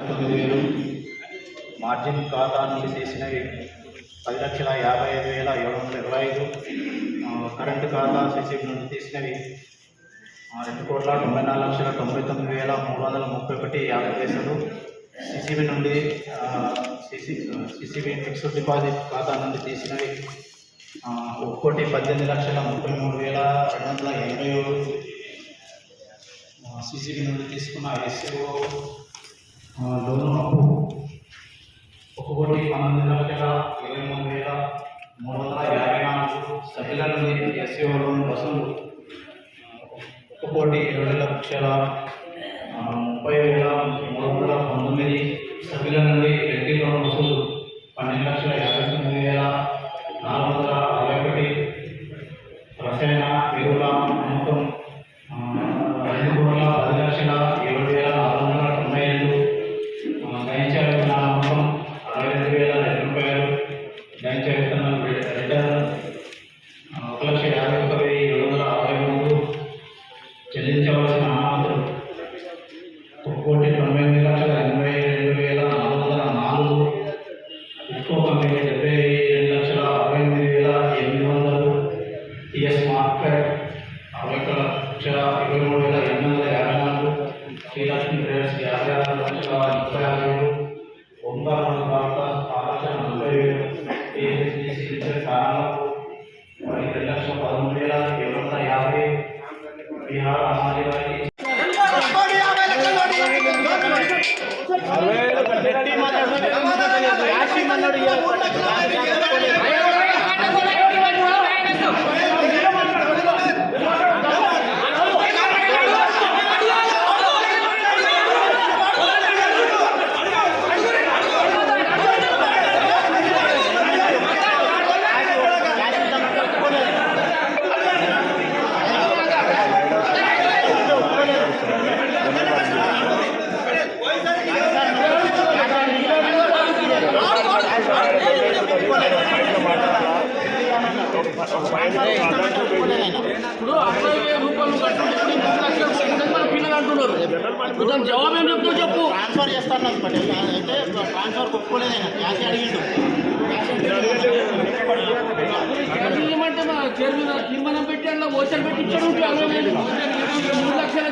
తొమ్మిది వేలు మార్జిన్ ఖాతా నుండి పది లక్షల యాభై ఐదు వేల ఏడు వందల ఇరవై ఐదు కరెంటు ఖాతా సిసిబి నుండి తీసినవి రెండు కోట్ల తొంభై నాలుగు లక్షల తొంభై తొమ్మిది వేల మూడు వందల ముప్పై ఒకటి యాభై పైసలు సిసిబి నుండి సిసి సిసిబి ఫిక్స్డ్ డిపాజిట్ ఖాతా నుండి తీసినవి ఆ, పద్దెనిమిది లక్షల ముప్పై మూడు వేల రెండు వందల ఎనభై ఏడు సిసిబి నుండి తీసుకున్న ఎస్ఓ లోను అప్పు ఒక కోటి పన్నెండు లక్షల ఇరవై మూడు వేల మూడు వందల యాభై నాలుగు సభ్యుల నుండి ఎస్సీ లోన్ వసూలు ఒక కోటి ఇరవై లక్షల ముప్పై వేల మూడు వందల పంతొమ్మిది సభ్యుల నుండి రెడ్డి లోన్ వసూలు కోటి తొంభై ఎనిమిది లక్షల ఎనభై రెండు వేల నాలుగు వందల నాలుగు ఎక్కువ కంపెనీ డెబ్బై రెండు లక్షల అరవై ఎనిమిది వేల ఎనిమిది వందలు. టిఎస్ మార్కెట్ అరవై ఒక్క లక్షల ఇరవై మూడు వేల ఎనిమిది వందల యాభై నాలుగు. శ్రీలక్ష్మి ట్రేడర్స్ యాభై ఆరు లక్షల ముప్పై ఆరు అరవై ఇప్పుడు అరవై వేల రూపాయలు కట్టుకుంటే మూడు లక్షలు కట్టిందని మన పిల్లలు అంటున్నారు. ఇప్పుడు దాని జవాబు ఏం చెప్తావు చెప్పు? ట్రాన్స్ఫర్ చేస్తాను నాకు పటేల్ అయితే ట్రాన్స్ఫర్ ఒప్పుకోలేదు ఆయన. క్యాష్ అడిగిండు. చేయమంటే మా చైర్ మీద తీర్మానం పెట్టి అందులో ఓచర్ పెట్టి ఇచ్చాడు అరవై వేలు. మూడు లక్షలు